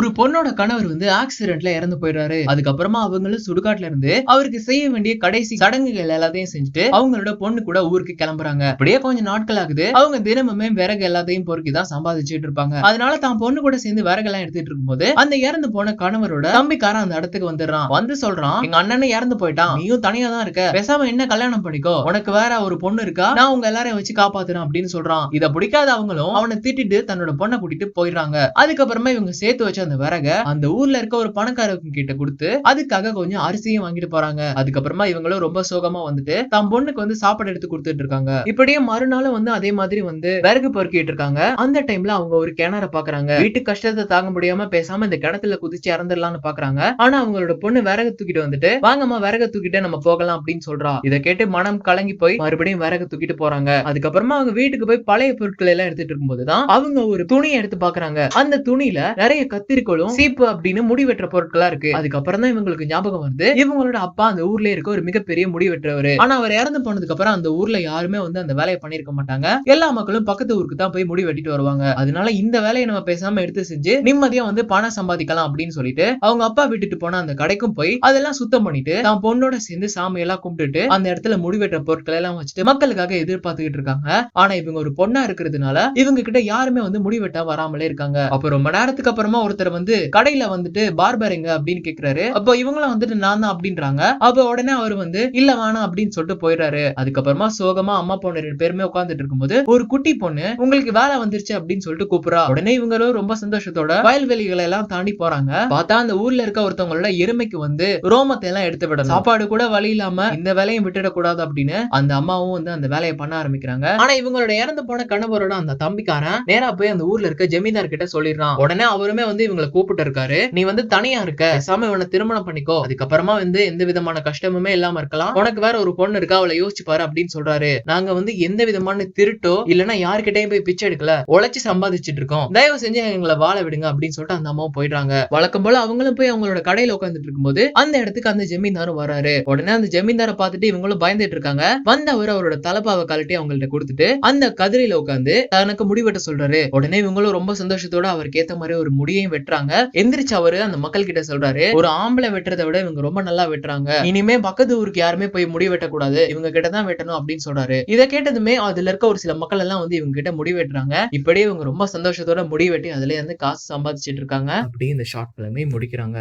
ஒரு பொண்ணோட கணவர் வந்து ஆக்சிடென்ட்ல இறந்து போயிடுறாரு. அதுக்கப்புறமா அவங்களும் சுடுகாட்டுல இருந்து அவருக்கு செய்ய வேண்டிய கடைசி சடங்குகள் எல்லாத்தையும் செஞ்சுட்டு அவங்களோட பொண்ணு கூட ஊருக்கு கிளம்புறாங்க. அப்படியே கொஞ்சம் நாட்கள் ஆகுது. அவங்க தினமுமே விறகு எல்லாத்தையும் பொறுக்கி தான் சம்பாதிச்சுட்டு இருப்பாங்க. அதனால தான் பொண்ணு கூட சேர்ந்து விறகெல்லாம் எடுத்துட்டு இருக்கும்போது அந்த இறந்து போன கணவரோட தம்பிக்காரன் அந்த இடத்துக்கு வந்துடுறான். வந்து சொல்றான் எங்க அண்ணனும் இறந்து போயிட்டான். நீயும் தனியா தான் இருக்க. பேசாம என்ன கல்யாணம் பண்ணிக்கோ. உனக்கு வேற ஒரு பொண்ணு இருக்கா? நான் உங்க எல்லாரையும் வச்சு காப்பாத்துறேன் அப்படின்னு சொல்றான். இத பிடிக்காத அவங்களும் அவனை திட்டிட்டு தன்னோட பொண்ணை கூட்டிட்டு போயிடுறாங்க. அதுக்கப்புறமா இவங்க சேர்த்து வச்ச அந்த விறக அந்த ஊர்ல இருக்க ஒரு பணக்காரங்க கிட்ட கொடுத்து அதுக்காக கொஞ்சம் அரிசியும் வாங்கிட்டு போறாங்க. அதுக்கப்புறமா இவங்களும் ரொம்ப சோகமா வந்துட்டு தம் பொண்ணுக்கு வந்து சாப்பாடு எடுத்து கொடுத்துட்டு இருக்காங்க. இப்படியே மறுநாளும் வந்து அதே மாதிரி வந்து விறகு பொறுக்கிட்டு இருக்காங்க. அந்த டைம்ல அவங்க ஒரு கிணற பாக்குறாங்க. வீட்டு கஷ்டத்தை தாங்க முடியாம பேசாம இந்த கிணத்துல குதிச்சு இறந்துடலாம்னு பாக்குறாங்க. ஆனா அவங்களோட பொண்ணு விறகு தூக்கிட்டு வந்துட்டு வாங்கம்மா விறகு தூக்கிட்டு நம்ம போகலாம் அப்படின்னு சொல்றா. இத கேட்டு மனம் கலங்கி போய் மறுபடியும் விறகு தூக்கிட்டு போறாங்க. அதுக்கப்புறமா அவங்க வீட்டுக்கு போய் பழைய பொருட்கள் எல்லாம் எடுத்துட்டு இருக்கும்போதுதான் அவங்க ஒரு துணியை எடுத்து பாக்குறாங்க. அந்த துணியில நிறைய கத்திரி கத்திரிக்கோளும் சீப்பு அப்படின்னு முடி வெட்டுற பொருட்களா இருக்கு. அதுக்கப்புறம் தான் இவங்களுக்கு ஞாபகம் வருது. இவங்களோட அப்பா அந்த ஊர்ல இருக்க ஒரு மிகப்பெரிய முடி வெட்டுறவர். ஆனா அவர் இறந்து போனதுக்கு அப்புறம் அந்த ஊர்ல யாருமே வந்து அந்த வேலையை பண்ணிருக்க மாட்டாங்க. எல்லா மக்களும் பக்கத்து ஊருக்கு தான் போய் முடி வெட்டிட்டு வருவாங்க. அதனால இந்த வேலையை நம்ம பேசாம எடுத்து செஞ்சு நிம்மதியா வந்து பணம் சம்பாதிக்கலாம் அப்படின்னு சொல்லிட்டு அவங்க அப்பா விட்டுட்டு போன அந்த கடைக்கும் போய் அதெல்லாம் சுத்தம் பண்ணிட்டு தான் பொண்ணோட சேர்ந்து சாமியெல்லாம் கும்பிட்டுட்டு அந்த இடத்துல முடி வெட்டுற பொருட்கள் எல்லாம் வச்சுட்டு மக்களுக்காக எதிர்பார்த்துக்கிட்டு இருக்காங்க. ஆனா இவங்க ஒரு பொண்ணா இருக்கிறதுனால இவங்க கிட்ட யாருமே வந்து முடி வெட்ட வராமலே இருக்காங்க. அப்ப ரொம்ப நேரத்துக்கு அப்புறமா ஒருத்தர் வந்து கடையில வந்துட்டு பார்பர் எங்க அப்படின்னு கேக்குறாரு. அப்போ இவங்களாம் வந்துட்டு நான் தான் அப்படின்றாங்க. அப்ப உடனே அவர் வந்து இல்ல வேணாம் அப்படின்னு சொல்லிட்டு போயிடுறாரு. அதுக்கப்புறமா சோகமா அம்மா பொண்ணு ரெண்டு பேருமே உட்கார்ந்துட்டு இருக்கும்போது ஒரு குட்டி பொண்ணு உங்களுக்கு வேலை வந்துருச்சு அப்படின்னு சொல்லிட்டு கூப்பிடுறா. உடனே இவங்களும் ரொம்ப சந்தோஷத்தோட வயல்வெளிகளை எல்லாம் தாண்டி போறாங்க. பார்த்தா அந்த ஊர்ல இருக்க ஒருத்தவங்களோட எருமைக்கு வந்து ரோமத்தை எல்லாம் எடுத்து விடணும். சாப்பாடு கூட வழி இல்லாம இந்த வேலையும் விட்டுடக்கூடாது அப்படின்னு அந்த அம்மாவும் வந்து அந்த வேலையை பண்ண ஆரம்பிக்கிறாங்க. ஆனா இவங்களோட இறந்து போன கணவரோட அந்த தம்பிக்காரன் நேரா போய் அந்த ஊர்ல இருக்க ஜமீன்தார் கிட்ட சொல்லிடுறான். உடனே அவருமே வந்து இவங்க இவங்களை கூப்பிட்டு இருக்காரு. நீ வந்து தனியா இருக்க. சாமி உன்னை திருமணம் பண்ணிக்கோ. அதுக்கப்புறமா வந்து எந்த விதமான கஷ்டமுமே இல்லாம இருக்கலாம். உனக்கு வேற ஒரு பொண்ணு இருக்கா? அவளை யோசிச்சு பாரு அப்படின்னு சொல்றாரு. நாங்க வந்து எந்த விதமான திருட்டோ இல்லைன்னா யாருக்கிட்டையும் போய் பிச்சை எடுக்கல. உழைச்சு சம்பாதிச்சிட்டு இருக்கோம். தயவு செஞ்சு எங்களை வாழ விடுங்க அப்படின்னு சொல்லிட்டு அந்த அம்மாவும் போயிடுறாங்க. வழக்கம் போல அவங்களும் போய் அவங்களோட கடையில உட்காந்துட்டு இருக்கும்போது அந்த இடத்துக்கு அந்த ஜமீன்தாரும் வராரு. உடனே அந்த ஜமீன்தாரை பார்த்துட்டு இவங்களும் பயந்துட்டு இருக்காங்க. வந்தவர் அவரோட தலப்பாவை கழட்டி அவங்கள்ட்ட கொடுத்துட்டு அந்த கதிரையில உட்காந்து தனக்கு முடி வெட்ட சொல்றாரு. உடனே இவங்களும் ரொம்ப சந்தோஷத்தோட அவருக்கு ஏத்த மாதிரி ஒரு முடியையும் வெட்டுறாங்க எந்திரிச்சு அவரு அந்த மக்கள் கிட்ட சொல்றாரு ஒரு ஆம்பளை வெட்டுறதை விட இவங்க ரொம்ப நல்லா வெட்டுறாங்க. இனிமே பக்கத்து ஊருக்கு யாருமே போய் முடி வெட்டக்கூடாது. இவங்க கிட்ட தான் வெட்டணும் அப்படின்னு சொல்றாரு. இதை கேட்டதுமே அதுல இருக்க ஒரு சில மக்கள் எல்லாம் வந்து இவங்க கிட்ட முடி வெட்டுறாங்க. இப்படியே இவங்க ரொம்ப சந்தோஷத்தோட முடி வெட்டி அதுல இருந்து காசு சம்பாதிச்சிட்டு இருக்காங்க. அப்படியே இந்த ஷார்ட் பிலிமே முடிக்கிறாங்க.